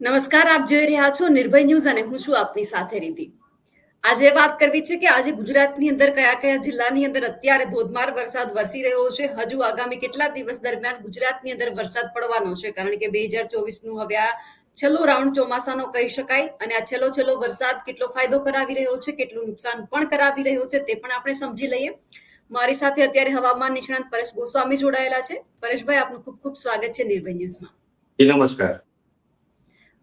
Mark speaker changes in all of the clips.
Speaker 1: નમસ્કાર, આપ જોઈ રહ્યા છો નિર્ભય ન્યૂઝ અને હું છું આપની સાથે રીતિ. આજે વાત કરવી છે કે આજે ગુજરાતની અંદર કયા કયા જિલ્લાની અંદર અત્યારે ધોધમાર વરસાદ વરસી રહ્યો છે? હજુ આગામી કેટલા દિવસ દરમિયાન ગુજરાતની અંદર વરસાદ પડવાનો છે? કારણ કે બે હજાર ચોવીસનું હવે આ છેલ્લો રાઉન્ડ ચોમાસાનો કહી શકાય અને આ છેલ્લો છેલ્લો વરસાદ કેટલો ફાયદો કરાવી રહ્યો છે? કેટલું નુકસાન પણ કરાવી રહ્યો છે તે પણ આપણે સમજી લઈએ. મારી સાથે અત્યારે હવામાન નિષ્ણાંત પરેશ ગોસ્વામી જોડાયેલા છે. પરેશભાઈ, આપનું ખૂબ ખૂબ સ્વાગત છે નિર્ભય ન્યૂઝમાં.
Speaker 2: નમસ્કાર.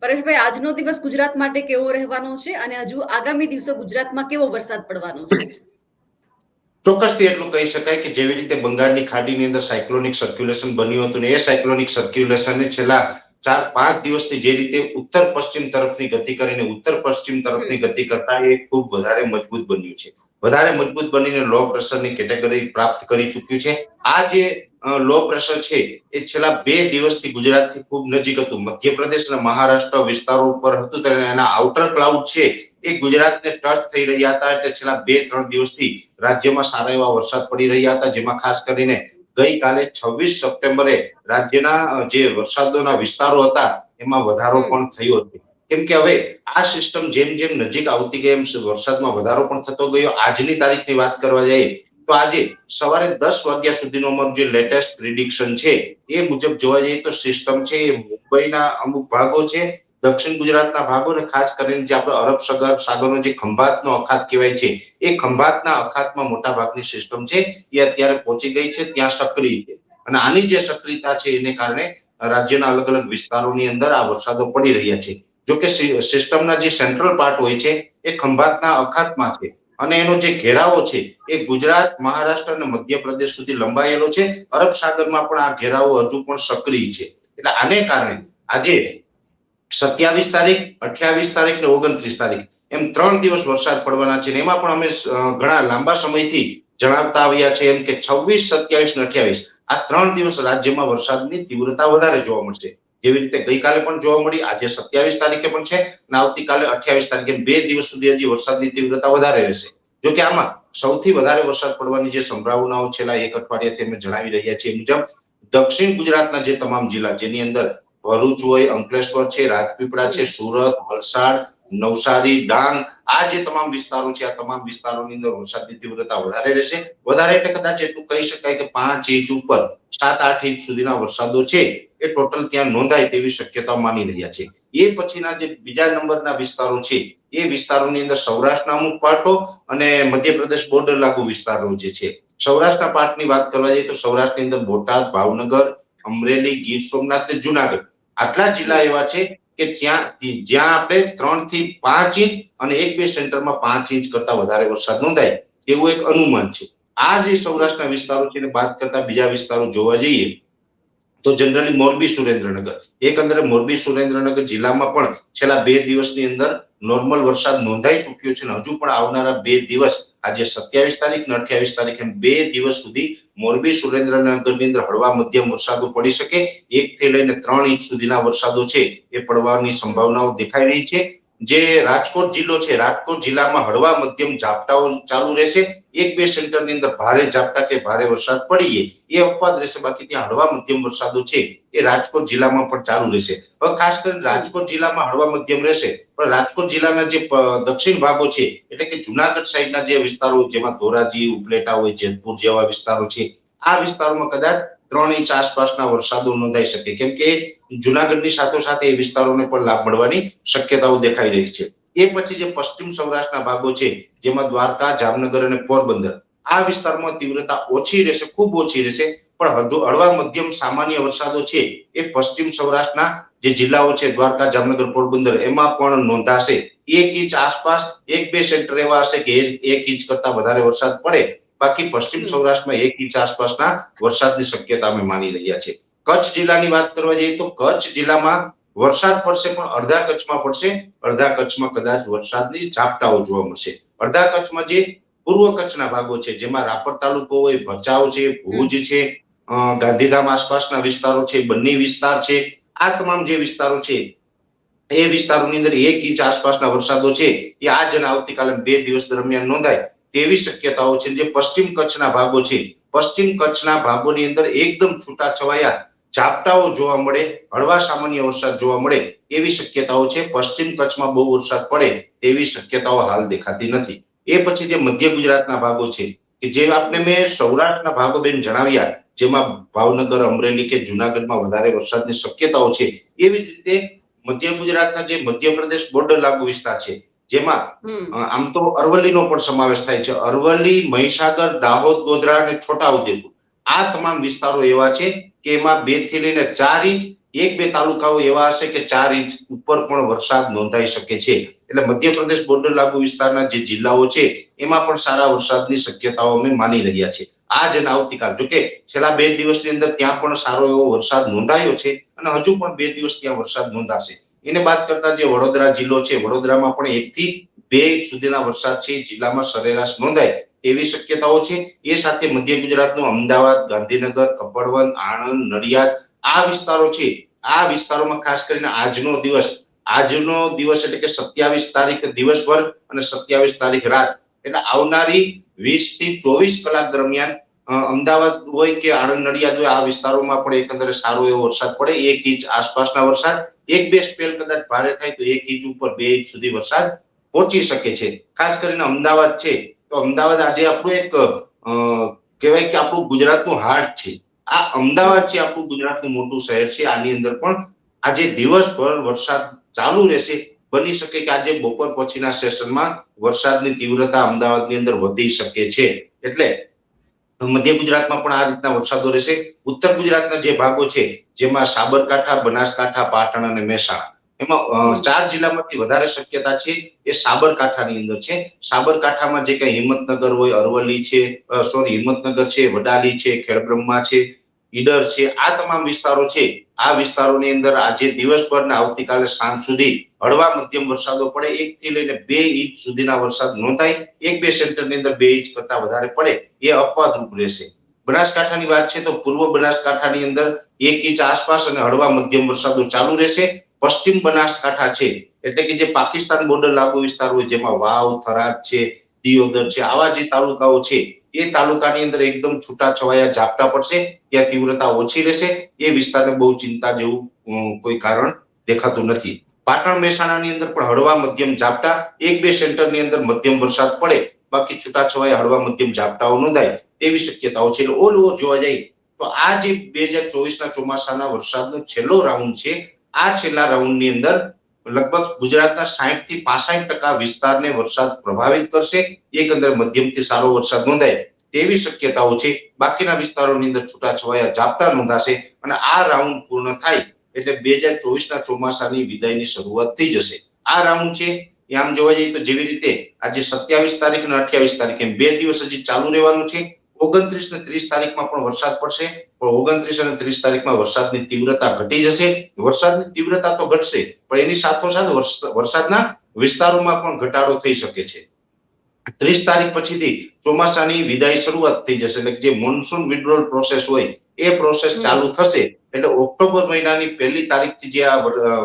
Speaker 1: પરેશભાઈ, આજનો દિવસ ગુજરાત માટે કેવો રહેવાનો છે અને હજુ આગામી દિવસો ગુજરાતમાં કેવો વરસાદ પડવાનો છે?
Speaker 2: ચોક્કસથી એટલું કહી શકાય કે જેવી રીતે બંગાળની ખાડીની અંદર સાયક્લોનિક સર્ક્યુલેશન બન્યું હતું ને એ સાયક્લોનિક સર્ક્યુલેશનને છેલ્લા ચાર, પાંચ દિવસથી જે રીતે ઉત્તર પશ્ચિમ તરફની ગતિ કરીને ઉત્તર પશ્ચિમ તરફની ગતિ કરતા એ ખૂબ વધારે મજબૂત બન્યું છે. વધારે મજબૂત બનીને લો પ્રેશરની કેટેગરી પ્રાપ્ત કરી ચૂક્યું છે. આ જે લો પ્રેશર છે એ છેલ્લા બે દિવસથી ગુજરાતથી ખૂબ નજીક હતું. મધ્યપ્રદેશ અને મહારાષ્ટ્ર વિસ્તારો ઉપર હતું ત્યારે એના આઉટર ક્લાઉડ છે એ ગુજરાતને ટચ થઈ રહ્યા હતા. એટલે છેલ્લા બે ત્રણ દિવસથી રાજ્યમાં સારા એવા વરસાદ પડી રહ્યા હતા જેમાં ખાસ કરીને ગઈકાલે છવ્વીસ સપ્ટેમ્બરે રાજ્યના જે વરસાદોના વિસ્તારો હતા એમાં વધારો પણ થયો હતો કેમ કે હવે આ સિસ્ટમ જેમ જેમ નજીક આવતી ગઈ એમ વરસાદમાં વધારો પણ થતો ગયો. આજની તારીખની વાત કરવા જઈએ તો આજે સવારે દસ વાગ્યા સુધીનો અમારું જે લેટેસ્ટ પ્રિડિક્શન છે એ મુજબ જોવા જઈએ તો સિસ્ટમ છે એ મુંબઈના અમુક ભાગો છે, દક્ષિણ ગુજરાતના ભાગો અને ખાસ કરીને જે આપણે અરબ સગર સાગરનો જે ખંભાતનો અખાત કહેવાય છે, એ ખંભાતના અખાતમાં મોટા ભાગની સિસ્ટમ છે, એ અત્યારે પહોંચી ગઈ છે, ત્યાં સક્રિય છે. અને આની જે સક્રિયતા છે એને કારણે રાજ્યના અલગ અલગ વિસ્તારોની અંદર આ વરસાદો પડી રહ્યા છે. જો કે સિસ્ટમના જે સેન્ટ્રલ પાર્ટ હોય છે, એ ખંભાતના અખાતમાં છે. અને એનો જે ઘેરાવો છે, એ ગુજરાત, મહારાષ્ટ્ર અને મધ્યપ્રદેશ સુધી લંબાયેલો છે. અરબ સાગરમાં પણ આ ઘેરાવો હજુ પણ સક્રિય છે. એટલે આને કારણે આજે સત્યાવીસ તારીખ, અઠ્યાવીસ તારીખ ને ઓગણત્રીસ તારીખ એમ ત્રણ દિવસ વરસાદ પડવાના છે એમાં પણ અમે ઘણા લાંબા સમયથી જણાવતા આવ્યા છે એમ કે છવ્વીસ, સત્યાવીસ ને અઠ્યાવીસ આ ત્રણ દિવસ રાજ્યમાં વરસાદની તીવ્રતા વધારે જોવા મળશે. જેવી રીતે? ગઈકાલે પણ જોવા મળી, આજે સત્યાવીસ તારીખે પણ છે અને આવતીકાલે અઠ્યાવીસ તારીખે બે દિવસ સુધી હજી વરસાદની તીવ્રતા વધારે રહેશે. જો આમાં સૌથી વધારે વરસાદ પડવાની જે સંભાવનાઓ છેલ્લા એક અઠવાડિયાથી અમે જણાવી રહ્યા છીએ મુજબ, દક્ષિણ ગુજરાતના જે તમામ જિલ્લા જેની અંદર ભરૂચ હોય, અંકલેશ્વર છે, રાજપીપળા છે, સુરત, વલસાડ, નવસારી, ડાંગ, આ જે તમામ વિસ્તારો છે, આ તમામ વિસ્તારોની અંદર વરસાદની તીવ્રતા વધારે રહેશે. વધારે એટલે કદાચ એટલું કહી શકાય કે પાંચ ઇંચ ઉપર, સાત આઠ ઇંચ સુધીના વરસાદો છે. એ ટોટલ ત્યાં નોંધાય તેવી શક્યતા માની રહ્યા છે. એ પછીના જે બીજા નંબરના વિસ્તારો છે, એ વિસ્તારોની અંદર સૌરાષ્ટ્રના અમુક પાર્ટો અને મધ્યપ્રદેશ બોર્ડર લાગુ વિસ્તારો જે છે. સૌરાષ્ટ્રના પાર્ટની વાત કરવા જઈએ તો સૌરાષ્ટ્રની અંદર બોટાદ, ભાવનગર, અમરેલી, ગીર સોમનાથ ને જુનાગઢ. આટલા જિલ્લા એવા છે કે જ્યાં જ્યાં આપણે ત્રણથી પાંચ ઇંચ અને એક બે સેન્ટરમાં પાંચ ઇંચ કરતા વધારે વરસાદ નોંધાય, એવું એક અનુમાન છે. આ જે સૌરાષ્ટ્રના વિસ્તારો છે, એને બાદ કરતા બીજા વિસ્તારો જોવા જઈએ તો જનરલી મોરબી સુરેન્દ્રનગર. એકંદરે મોરબી સુરેન્દ્રનગર જિલ્લામાં પણ છેલ્લા બે દિવસની અંદર નોર્મલ વરસાદ નોંધાઈ ચુક્યો છે હજુ પણ આવનારા બે દિવસ, આજે સત્યાવીસ તારીખ ને અઠ્યાવીસ તારીખ એમ બે દિવસ સુધી મોરબી સુરેન્દ્રનગરની અંદર હળવા મધ્યમ વરસાદો પડી શકે. એક થી લઈને ત્રણ ઇંચ સુધીના વરસાદો છે એ પડવાની સંભાવનાઓ દેખાઈ રહી છે. જે રાજકોટ જિલ્લો છે, રાજકોટ જિલ્લામાં હળવા મધ્યમ ઝાપટાઓ ચાલુ રહેશે. એક બે સેન્ટરની અંદર ભારે ઝાપટા કે ભારે વરસાદ પડીએ, એ અપવાદ રહેશે. બાકી ત્યાં હળવા મધ્યમ વરસાદો છે, એ રાજકોટ જિલ્લામાં પણ ચાલુ રહેશે. હવે ખાસ કરીને રાજકોટ જિલ્લામાં હળવા મધ્યમ રહેશે, પણ રાજકોટ જિલ્લાના જે દક્ષિણ ભાગો છે, એટલે કે જુનાગઢ સાઈડના જે વિસ્તારો જેમાં ધોરાજી, ઉપલેટા હોય, જેતપુર જેવા વિસ્તારો છે, આ વિસ્તારોમાં કદાચ ત્રણ ઇંચ આસપાસના વરસાદો નોંધાઈ શકે. કેમ કે જુનાગઢની સાથોસાથે એ વિસ્તારોને પણ લાભ મળવાની શક્યતાઓ દેખાઈ રહી છે. એ પછી જે પશ્ચિમ સૌરાષ્ટ્રના ભાગો છે જેમાં દ્વારકા જામનગર અને પોરબંદર આ વિસ્તારમાં તીવ્રતા ઓછી રહેશે ખૂબ ઓછી રહેશે પણ હળવા મધ્યમ સામાન્ય વરસાદો છે એ પશ્ચિમ સૌરાષ્ટ્રના જે જિલ્લાઓ છે દ્વારકા જામનગર પોરબંદર એમાં પણ નોંધાશે. એક ઇંચ આસપાસ એક બે સેન્ટર એવા હશે કે એક ઇંચ કરતા વધારે વરસાદ પડે. બાકી પશ્ચિમ સૌરાષ્ટ્રમાં એક ઇંચ આસપાસના વરસાદની શક્યતા અમે માની રહ્યા છે કચ્છ જિલ્લાની વાત કરવા જઈએ તો કચ્છ જિલ્લામાં વરસાદ પડશે પણ અડધા કચ્છમાં પડશે. અડધા કચ્છમાં કદાચ વરસાદની ઝાપટાઓ જોવા મળશે. અડધા કચ્છમાં જે પૂર્વ કચ્છના ભાગો છે જેમાં રાપર તાલુકો હોય ભચાઉ છે ભુજ છે ગાંધીધામ આસપાસના વિસ્તારો છે બંને વિસ્તાર છે આ તમામ જે વિસ્તારો છે એ વિસ્તારોની અંદર એક ઇંચ આસપાસના વરસાદો છે એ આજ અને આવતીકાલે બે દિવસ દરમિયાન નોંધાય તેવી શક્યતાઓ છે જે પશ્ચિમ કચ્છના ભાગો છે. પશ્ચિમ કચ્છના ભાગોની અંદર એકદમ છૂટા છવાયા ઝાપટાઓ જોવા મળે હળવા સામાન્ય વરસાદ જોવા મળે એવી શક્યતાઓ છે. પશ્ચિમ કચ્છમાં બહુ વરસાદ પડે તેવી શક્યતાઓ હાલ દેખાતી નથી. એ પછી જે મધ્ય ગુજરાતના ભાગો છે કે જે આપને મેં સૌરાષ્ટ્રના ભાગો બેન જણાવ્યા જેમાં ભાવનગર અમરેલી કે જુનાગઢમાં વધારે વરસાદની શક્યતાઓ છે એવી જ રીતે મધ્ય ગુજરાતના જે મધ્યપ્રદેશ બોર્ડર લાગુ વિસ્તાર છે જેમાં આમ તો અરવલ્લીનો પણ સમાવેશ થાય છે. અરવલ્લી મહીસાગર દાહોદ ગોધરા અને છોટાઉદેપુર આ તમામ વિસ્તારો એવા છે કે એમાં બેથી લઈને ચાર ઇંચ, એક બે તાલુકાઓ એવા હશે કે ચાર ઇંચ ઉપર પણ વરસાદ નોંધાઈ શકે છે. એટલે મધ્યપ્રદેશ બોર્ડર લાગુ વિસ્તારના જે જિલ્લાઓ છે, એમાં પણ સારા વરસાદની શક્યતાઓ અમે માની રહ્યા છે આજ અને આવતીકાલ, જોકે છેલ્લા બે દિવસની અંદર ત્યાં પણ સારો એવો વરસાદ નોંધાયો છે અને હજુ પણ બે દિવસ ત્યાં વરસાદ નોંધાશે. એને બાદ કરતા જે વડોદરા જિલ્લો છે, વડોદરામાં પણ એક થી બે સુધીના વરસાદ છે, જિલ્લામાં સરેરાશ નોંધાય. તેવી શક્યતાઓ છે? એ સાથે મધ્ય ગુજરાતનું અમદાવાદ, ગાંધીનગર કપડવન આણંદ, નડિયાદ, આ વિસ્તારો છે. આ વિસ્તારોમાં ખાસ કરીને આજનો દિવસ આજનો દિવસ એટલે કે સત્યાવીસ તારીખ દિવસભર અને સત્યાવીસ તારીખ રાત. એટલે આવનારી વીસથી ચોવીસ કલાક દરમિયાન અમદાવાદ હોય કે આણંદ, નડિયાદ હોય, આ વિસ્તારોમાં પણ એકંદરે સારો એવો વરસાદ પડે. એક ઇંચ આસપાસના વરસાદ, એક બે સ્પેલ કદાચ ભારે થાય તો એક ઇંચ ઉપર બે ઇંચ સુધી વરસાદ પહોંચી શકે છે. ખાસ કરીને અમદાવાદ છે. તો અમદાવાદ આજે આપણું એક કહેવાય કે આપણું ગુજરાતનું હાર્ટ છે. આ અમદાવાદ છે આપણું ગુજરાતનું મોટું શહેર છે, આની અંદર પણ આજે દિવસભર વરસાદ ચાલુ રહેશે. બની શકે કે આજે બપોર પછીના સેશનમાં વરસાદની તીવ્રતા અમદાવાદની અંદર વધી શકે છે. એટલે મધ્ય ગુજરાતમાં પણ આ રીતના વરસાદો રહેશે. ઉત્તર ગુજરાતના જે ભાગો છે, જેમાં સાબરકાંઠા, બનાસકાંઠા, પાટણ અને મહેસાણા. એમાં ચાર જિલ્લામાંથી વધારે શક્યતા છે એ સાબરકાંઠાની અંદર છે. સાબરકાંઠામાં જે કઈ હિંમતનગર હોય અરવલ્લી છે સોરી હિંમતનગર છે વડાલી છે ખેડબ્રહ્મા છે ઈડર છે આ તમામ વિસ્તારો છે. આ વિસ્તારોની અંદર આજે દિવસભર ને આવતીકાલે સાંજ સુધી હળવા મધ્યમ વરસાદો પડે. એક થી લઈને બે ઇંચ સુધીના વરસાદ નોંધાય. એક બે સેન્ટરની અંદર બે ઇંચ કરતા વધારે પડે. એ અપવાદરૂપ રહેશે. બનાસકાંઠાની વાત છે તો પૂર્વ બનાસકાંઠાની અંદર એક ઇંચ આસપાસ અને હળવા મધ્યમ વરસાદો ચાલુ રહેશે. પશ્ચિમ બનાસકાંઠા છે. એટલે કે જે પાકિસ્તાન બોર્ડર લાગુ વિસ્તાર હોય, જેમાં વાવ, થરાદ છે, દિયોદર છે, આવા જે તાલુકાઓ છે, એ તાલુકાની અંદર એકદમ છૂટા છવાયા ઝાપટા પડશે, ત્યાં તીવ્રતા ઓછી રહેશે. એ વિસ્તારને બહુ ચિંતા જેવું કોઈ કારણ દેખાતું નથી. પાટણ મહેસાણાની અંદર પણ હળવા મધ્યમ ઝાપટા, એક બે સેન્ટરની અંદર મધ્યમ વરસાદ પડે, બાકી છૂટા છવાયા હળવા મધ્યમ ઝાપટાઓ નોંધાય, તેવી શક્યતાઓ છે. એટલે ઓલ ઓવર જોવા જઈએ, તો આ જે બે હજાર ચોવીસના ચોમાસાના વરસાદનો છેલ્લો રાઉન્ડ છે આ છેલ્લા રાઉન્ડની અંદર લગભગ ગુજરાતના સાહીઠથી પાસઠ ટકા વિસ્તારને વરસાદ પ્રભાવિત કરશે. એકંદર મધ્યમથી સારો વરસાદ નોંધાય તેવી શક્યતાઓ છે. બાકીના વિસ્તારોની અંદર છૂટાછવાયા ઝાપટા નોંધાશે અને આ રાઉન્ડ પૂર્ણ થાય એટલે બે હજાર ચોવીસના ચોમાસાની વિદાયની શરૂઆત થઈ જશે. આ રાઉન્ડ છે. આમ જોવા જઈએ તો જેવી રીતે આજે સત્યાવીસ તારીખ અને અઠ્યાવીસ તારીખ એમ બે દિવસ હજી ચાલુ રહેવાનું છે. ઓગણત્રીસ ને ત્રીસ તારીખમાં પણ વરસાદ પડશે. ઓગણત્રીસ અને ત્રીસ તારીખમાં વરસાદની તીવ્રતા ઘટી જશે. વરસાદની તીવ્રતા તો ઘટશે પણ એની સાથોસાથ વરસાદના વિસ્તારોમાં પણ ઘટાડો થઈ શકે છે. ત્રીસ તારીખ પછીથી ચોમાસાની વિદાય શરૂઆત થઈ જશે એટલે જે મોન્સૂન વિડ્રોલ પ્રોસેસ હોય એ પ્રોસેસ ચાલુ થશે. એટલે ઓક્ટોબર મહિનાની પહેલી તારીખથી જે આ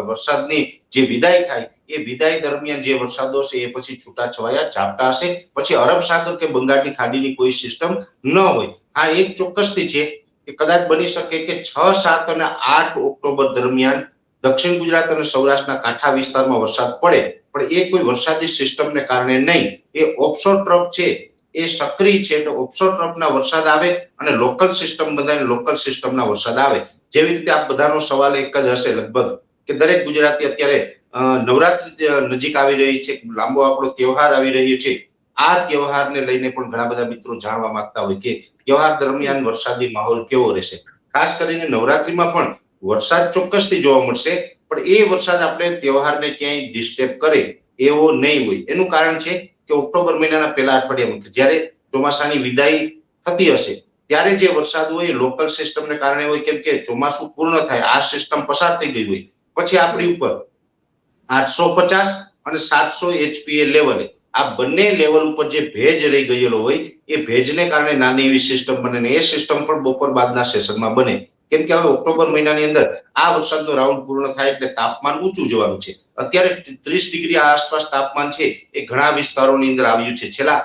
Speaker 2: વરસાદની જે વિદાય થાય એ વિદાય દરમિયાન જે વરસાદો હશે એ પછી છૂટાછવાયા ઝાપટા હશે. પછી અરબ સાગર કે બંગાળની ખાડીની કોઈ સિસ્ટમ ન હોય. આ એક ચોક્કસથી છે. કે કદાચ બની શકે કે છ, સાત અને આઠ ઓક્ટોબર દરમિયાન દક્ષિણ ગુજરાત અને સૌરાષ્ટ્રના કાંઠા વિસ્તારમાં વરસાદ પડે, પણ એ કોઈ વરસાદી સિસ્ટમને કારણે નહીં. એ ઓફશોર ટ્રફ છે, એ સક્રિય છે એટલે ઓફશોર ટ્રફના વરસાદ આવે અને લોકલ સિસ્ટમ બધાને લોકલ સિસ્ટમના વરસાદ આવે. જેવી રીતે આ બધાનો સવાલ એક જ હશે લગભગ, કે દરેક ગુજરાતી અત્યારે નવરાત્રી નજીક આવી રહી છે, લાંબો આપણો તહેવાર આવી રહ્યો છે. આ તહેવારને લઈને પણ ઘણા બધા મિત્રો જાણવા માંગતા હોય કે તહેવાર દરમિયાન વરસાદી માહોલ કેવો રહેશે? ખાસ કરીને નવરાત્રીમાં પણ વરસાદ ચોક્કસથી જોવા મળશે, પણ એ વરસાદ આપણે તહેવારને ક્યાંય ડિસ્ટર્બ કરે એવો નહીં હોય. એનું કારણ છે કે ઓક્ટોબર મહિનાના પહેલા અઠવાડિયામાં જ્યારે ચોમાસાની વિદાય થતી હશે, ત્યારે જે વરસાદ હોય લોકલ સિસ્ટમને કારણે હોય, કેમ કે ચોમાસું પૂર્ણ થાય, આ સિસ્ટમ પસાર થઈ ગઈ હોય. પછી આપણી ઉપર આઠસો પચાસ અને સાતસો એચપીએ લેવલે આ બંને લેવલ ઉપર જે ભેજ રહી ગયેલો હોય, એ ભેજને કારણે નાની એવી સિસ્ટમ બને ને એ સિસ્ટમ પણ બપોર બાદના સેશનમાં બને. કેમ કે હવે ઓક્ટોબર મહિનાની અંદર આ વરસાદનો રાઉન્ડ પૂર્ણ થાય એટલે તાપમાન ઊંચું જવાનું છે. અત્યારે ત્રીસ ડિગ્રી આસપાસ તાપમાન છે એ ઘણા વિસ્તારોની અંદર આવ્યું છે. છેલ્લા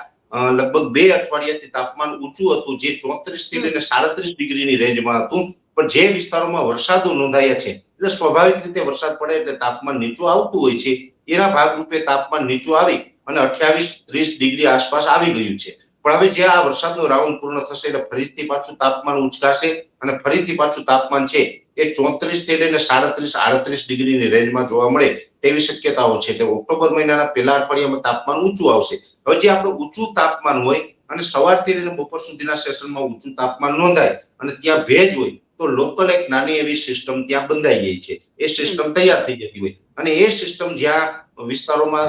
Speaker 2: લગભગ બે અઠવાડિયાથી તાપમાન ઊંચું હતું, જે ચોત્રીસથી લઈને સાડત્રીસ ડિગ્રીની રેન્જમાં હતું. પણ જે વિસ્તારોમાં વરસાદો નોંધાયા છે, એટલે સ્વાભાવિક રીતે વરસાદ પડે એટલે તાપમાન નીચું આવતું હોય છે. એના ભાગરૂપે તાપમાન નીચું આવી અને અઠ્યાવીસ, ત્રીસ ડિગ્રી આસપાસ આવી ગયું છે. પણ હવે જે આ વરસાદનો રાઉન્ડ પૂર્ણ થશે એટલે ફરીથી પાછું તાપમાન ઉચકાશે અને ફરીથી પાછું તાપમાન છે એ ચોત્રીસથી લઈને સાડત્રીસ, આડત્રીસ ડિગ્રીની રેન્જમાં જોવા મળે તેવી શક્યતાઓ છે. એટલે ઓક્ટોબર મહિનાના પહેલા અઠવાડિયામાં તાપમાન ઊંચું આવશે. હવે જે આપણું ઊંચું તાપમાન હોય અને સવારથી લઈને બપોર સુધીના સેશનમાં ઊંચું તાપમાન નોંધાય અને ત્યાં ભેજ હોય તો લોકલ એક નાની એવી સિસ્ટમ ત્યાં બંધાઈ ગઈ છે. એ સિસ્ટમ તૈયાર થઈ જતી હોય. અને એ સિસ્ટમ જ્યાં વિસ્તારોમાં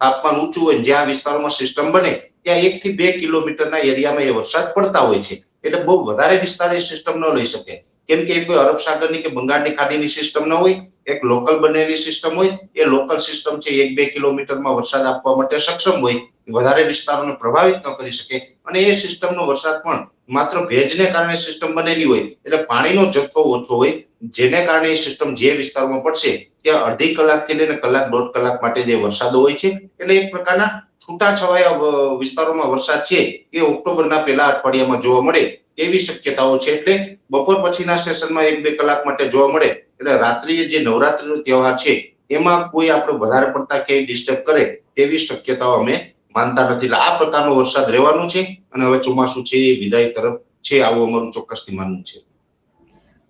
Speaker 2: તાપમાન ઊંચું હોય જ્યાં વિસ્તારોમાં સિસ્ટમ બને, ત્યાં એક થી બે કિલોમીટરના એરિયામાં એ વરસાદ પડતા હોય છે. એટલે બહુ વધારે વિસ્તાર એ સિસ્ટમ ન લઈ શકે. કેમ કે એ કોઈ અરબ સાગરની કે બંગાળની ખાડીની સિસ્ટમ ન હોય, એક લોકલ બનેલી સિસ્ટમ હોય, એ લોકલ સિસ્ટમ છે એક બે કિલોમીટરમાં વરસાદ આપવા માટે સક્ષમ હોય. વધારે વિસ્તારોને પ્રભાવિત ન કરી શકે. અને એ સિસ્ટમનો વરસાદ પણ માત્ર ભેજને કારણે સિસ્ટમ બનેલી હોય, એટલે પાણીનો જથ્થો ઓછો હોય, જેને કારણે સિસ્ટમ જે વિસ્તારમાં પડશે, ત્યાં અડધી કલાકથી લઈને કલાક દોઢ કલાક માટે જે વરસાદો હોય છે, એટલે એક પ્રકારના છૂટાછવાયા વિસ્તારોમાં વરસાદ છે, એ ઓક્ટોબરના પહેલા અઠવાડિયામાં જોવા મળે, એવી શક્યતાઓ છે, એટલે બપોર પછીના સેશનમાં એક બે કલાક માટે જોવા મળે, એટલે રાત્રિએ જે નવરાત્રીનો તહેવાર છે, એમાં કોઈ આપણે વધારે પડતા ક્યાંય ડિસ્ટર્બ કરે તેવી શક્યતાઓ અમે માનતા નથી. એટલે આ પ્રકારનો વરસાદ રહેવાનો છે. અને હવે ચોમાસું છે એ વિદાય તરફ છે આવું અમારું ચોક્કસથી માનવું છે.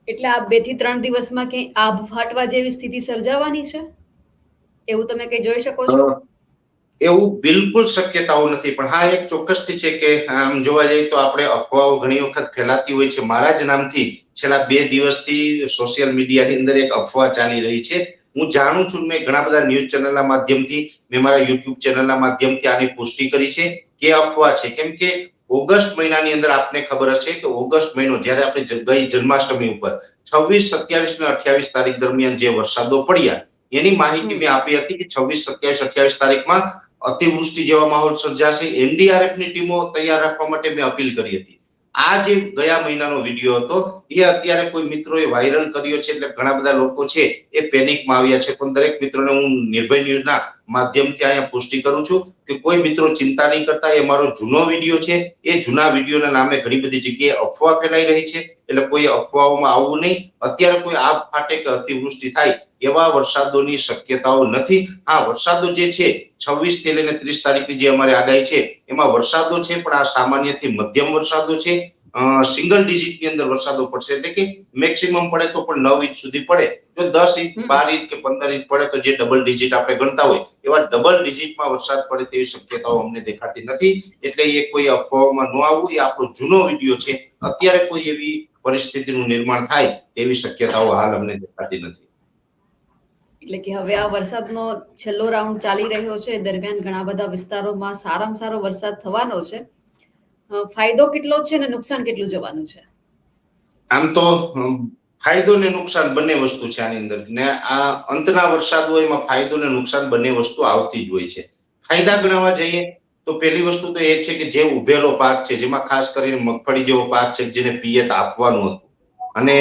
Speaker 1: એટલે આ બેથી ત્રણ દિવસમાં કે આભ ફાટવા જેવી સ્થિતિ સર્જાવાની છે? એવું તમે કઈ જોઈ શકો છો?
Speaker 2: એવું બિલકુલ શક્યતાઓ નથી પણ હા એક ચોક્કસથી છે કે આમ જોવા જઈએ તો આપણે અફવાઓ ઘણી વખત ફેલાતી હોય છે. મારા જ નામથી છેલ્લા બે દિવસથી સોશિયલ મીડિયાની અંદર એક અફવા ચાલી રહી છે. હું જાણું છું મેં ઘણા બધા ન્યૂઝ ચેનલના માધ્યમથી મેં મારા યુટ્યુબ ચેનલના માધ્યમથી આની પુષ્ટિ કરી છે. કે અફવા છે? કેમ કે ઓગસ્ટ મહિનાની અંદર આપને ખબર હશે કે ઓગસ્ટ મહિનો જ્યારે આપણે ગઈ જન્માષ્ટમી ઉપર છવ્વીસ સત્યાવીસ અને અઠ્યાવીસ તારીખ દરમિયાન જે વરસાદો પડ્યા એની માહિતી મેં આપી હતી કે છવ્વીસ સત્યાવીસ અઠ્યાવીસ તારીખમાં અતિવૃષ્ટિ જેવા માહોલ સર્જાશે. એનડીઆરએફની ટીમો તૈયાર રાખવા માટે મેં અપીલ કરી હતી. આ જે ગયા મહિનાનો વીડિયો હતો, એ અત્યારે કોઈ મિત્રોએ વાયરલ કર્યો છે, એટલે ઘણા બધા લોકો છે એ પેનિકમાં આવ્યા છે. પણ દરેક મિત્રોને હું નિર્ભય ન્યૂઝના માધ્યમથી અહીંયા પુષ્ટિ કરું છું કે કોઈ મિત્રો ચિંતા નહીં કરતા, એ મારો જૂનો વીડિયો છે. એ જૂના વિડીયોના નામે ઘણી બધી જગ્યાએ અફવા ફેલાઈ રહી છે. એટલે કોઈ અફવાઓમાં આવવું નહીં. અત્યારે કોઈ આગ ફાટે કે અતિવૃષ્ટિ થાય એવા વરસાદોની શક્યતાઓ નથી. હા વરસાદો જે છે છવ્વીસથી લઈને ત્રીસ તારીખની જે અમારી આગાહી છે એમાં વરસાદો છે પણ આ સામાન્યથી મધ્યમ વરસાદો છે. સિંગલ ડિજિટની અંદર વરસાદો પડશે એટલે કે મેક્સિમમ પડે તો પણ નવ ઇંચ સુધી પડે. જો દસ ઇંચ. બાર ઇંચ કે પંદર ઇંચ પડે તો જે ડબલ ડિજિટ આપણે ગણતા હોય એવા ડબલ ડિજિટમાં વરસાદ પડે તેવી શક્યતાઓ અમને દેખાતી નથી. એટલે એ કોઈ અફવાઓમાં ન આવવું એ આપણો જૂનો વીડિયો છે. અત્યારે કોઈ એવી પરિસ્થિતિનું નિર્માણ થાય તેવી શક્યતાઓ હાલ અમને દેખાતી નથી.
Speaker 1: એટલે કે હવે આ વરસાદનો છેલ્લો રાઉન્ડ ચાલી રહ્યો છે. દરમિયાન ઘણા બધા વિસ્તારોમાં સારામાં સારો વરસાદ થવાનો છે. ફાયદો કેટલો છે અને નુકસાન કેટલું જવાનું છે?
Speaker 2: આમ તો ફાયદો ને નુકસાન બંને વસ્તુ છે આની અંદર. ને આ અંતના વરસાદ હોય એમાં ફાયદો ને નુકસાન બંને વસ્તુ આવતી જ હોય છે. ફાયદા ગણવા જઈએ તો પહેલી વસ્તુ તો એ છે કે જે ઉભેલો પાક છે, જેમાં ખાસ કરીને મગફળી જેવો પાક છે, જેને પિયત આપવાનું હતું. અને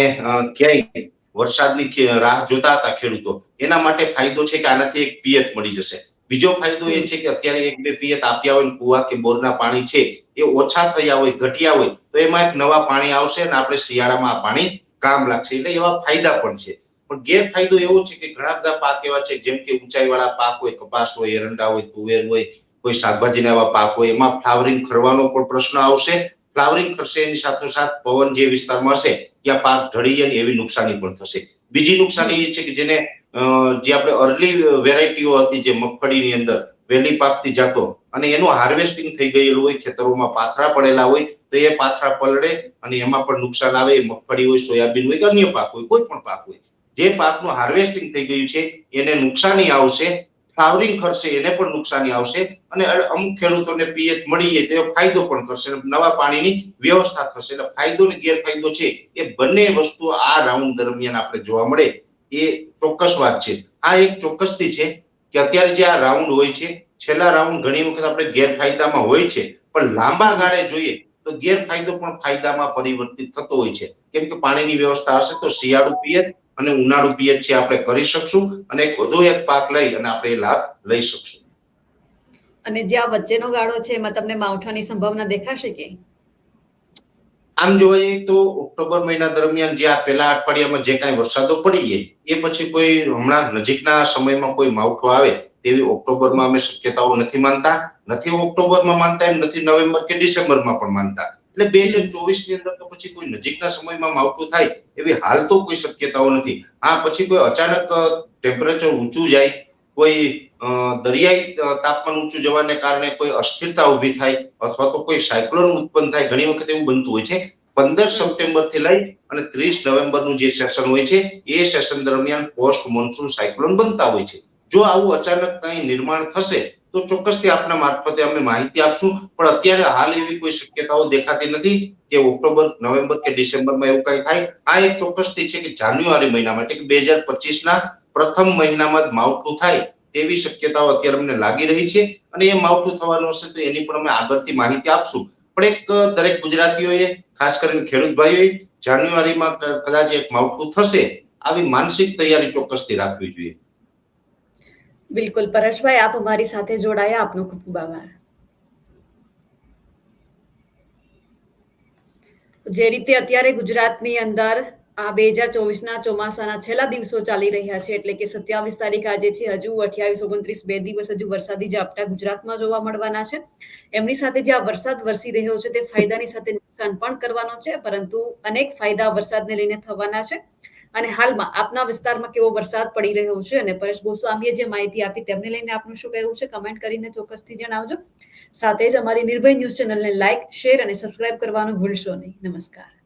Speaker 2: ક્યાંય વરસાદની રાહ જોતા હતા ખેડૂતો, એના માટે ફાયદો છે કે આનાથી એક પિયત મળી જશે. બીજો ફાયદો એ છે કે અત્યારે એક બે પિયત આપ્યા હોય કુવા કે બોરના પાણી છે, એ ઓછા થયા હોય, ઘટ્યા હોય, તો એમાં એક નવા પાણી આવશે અને આપણે શિયાળામાં આ પાણી કામ લાગશે. એટલે એવા ફાયદા પણ છે. પણ ગેરફાયદો એવો છે કે ઘણા બધા પાક એવા છે, જેમ કે ઊંચાઈ વાળા પાક હોય, કપાસ હોય, એરંડા હોય, તુવેર હોય, કોઈ શાકભાજીના એવા પાક હોય, એમાં ફ્લાવરિંગ ખરવાનો પણ પ્રશ્ન આવશે. ફ્લાવરિંગ કરશે, એની સાથોસાથ પવન જે વિસ્તારમાં હશે, ત્યાં પાક ઢળી જાય ને એવી નુકસાની પણ થશે. બીજી નુકસાની એ છે કે જેને જે આપણે અર્લી વેરાયટીઓ હતી, જે મગફળીની અંદર વહેલી પાકતી જાતો, અને એનું હાર્વેસ્ટિંગ થઈ ગયેલું હોય, ખેતરોમાં પાથરા પડેલા હોય, તો એ પાથરા પલળે અને એમાં પણ નુકસાન આવે મગફળી હોય, સોયાબીન હોય અન્ય પાક હોય, કોઈ પણ પાક હોય. જે પાકનું હાર્વેસ્ટિંગ થઈ ગયું છે, એને નુકસાની આવશે ફ્લાવરિંગ ખર્ચે એને પણ નુકસાની આવશે. અને અમુક ખેડૂતોને પિયત મળી જાય તો ફાયદો પણ કરશે. નવા પાણીની વ્યવસ્થા થશે. એટલે ફાયદો ને ગેરફાયદો છે, એ બંને વસ્તુ આ રાઉન્ડ દરમિયાન આપણે જોવા મળે. એ ચોક્કસ વાત છે. આ એક ચોક્કસથી છે કે અત્યારે જે આ રાઉન્ડ હોય છે, છેલ્લા રાઉન્ડ ઘણી વખત આપણે ગેરફાયદામાં હોય છે. પણ લાંબા ગાળે જોઈએ તો ગેરફાયદો પણ ફાયદામાં પરિવર્તિત થતો હોય છે. કેમ કે પાણીની વ્યવસ્થા હશે તો શિયાળુ પિયત અને ઉનાળુ પિયત છે આપણે કરી શકશું અને એક વધુ એક પાક લઈ અને આપણે લાભ લઈ શકશું.
Speaker 1: અને જે આ વચ્ચેનો ગાળો છે એમાં તમને માવઠાની સંભાવના દેખાશે કે?
Speaker 2: આમ જોઈએ તો ઓક્ટોબર મહિના દરમિયાન જે આ પહેલા અઠવાડિયામાં જે કાંઈ વરસાદો પડી જાય એ પછી કોઈ હમણાં નજીકના સમયમાં કોઈ માવઠું આવે તેવી ઓક્ટોબરમાં અમે શક્યતાઓ નથી માનતા. નથી ઓક્ટોબરમાં માનતા એમ નથી નવેમ્બર કે ડિસેમ્બરમાં પણ માનતા. એટલે બે હજાર ચોવીસની અંદર તો પછી કોઈ નજીકના સમયમાં માવઠું થાય એવી હાલ તો કોઈ શક્યતાઓ નથી. આ પછી કોઈ અચાનક ટેમ્પરેચર ઊંચું જાય, કોઈ દરિયાઈ તાપમાન ઊંચું જવાને કારણે કોઈ અસ્થિરતા ઊભી થાય અથવા તો કોઈ સાયક્લોન ઉત્પન્ન થાય, ઘણી વખત એવું બનતું હોય છે. પંદર સપ્ટેમ્બરથી લઈ અને ત્રીસ નવેમ્બરનું જે સેશન હોય છે, એ સેશન દરમિયાન પોસ્ટ મોન્સૂન સાયક્લોન બનતા હોય છે. જો આવું અચાનક કંઈ નિર્માણ થશે તો ચોક્કસથી આપના મારફતે અમે માહિતી આપશું. પણ અત્યારે હાલ એવી કોઈ શક્યતાઓ દેખાતી નથી કે ઓક્ટોબર, નવેમ્બર કે ડિસેમ્બરમાં એવું કંઈ થાય. આ એક ચોક્કસથી છે કે જાન્યુઆરી મહિનામાં, એટલે કે બે હજાર પચીસ ના પ્રથમ મહિનામાં જ માવઠું થાય તેવી શક્યતાઓ અત્યારે અમને લાગી રહી છે. અને એ માવઠું થવાનું હશે તો એની પણ અમે આગળથી માહિતી આપશું. પણ એક દરેક ગુજરાતીઓએ, ખાસ કરીને ખેડૂત ભાઈઓએ જાન્યુઆરીમાં કદાચ એક માવઠું થશે, આવી માનસિક તૈયારી ચોક્કસથી રાખવી જોઈએ.
Speaker 1: બિલકુલ. પરેશભાઈ, આપ અમારી સાથે જોડાયા. આપનો ખૂબ ખૂબ આભાર. જે રીતે અત્યારે ગુજરાતની અંદર આ બે હજાર ચોવીસના ચોમાસાના છેલ્લા દિવસો ચાલી રહ્યા છે, એટલે કે સત્યાવીસ તારીખ આજે છે, હજુ અઠ્યાવીસ, ઓગણત્રીસ, બે દિવસ હજુ વરસાદી ઝાપટા ગુજરાતમાં જોવા મળવાના છે. એમની સાથે જે આ વરસાદ વરસી રહ્યો છે, તે ફાયદાની સાથે નુકસાન પણ કરવાનો છે, પરંતુ અનેક ફાયદા વરસાદને લઈને થવાના છે. અને હાલમાં આપના વિસ્તારમાં કેવો વરસાદ પડી રહ્યો છે અને પરેશ ગોસ્વામીએ જે માહિતી આપી તેમને લઈને આપનું શું કહેવું છે? કમેન્ટ કરીને ચોક્કસથી જણાવજો. સાથે જ અમારી નિર્ભય ન્યૂઝ ચેનલને લાઇક શેર અને સબસ્ક્રાઇબ કરવાનું ભૂલશો નહીં. નમસ્કાર.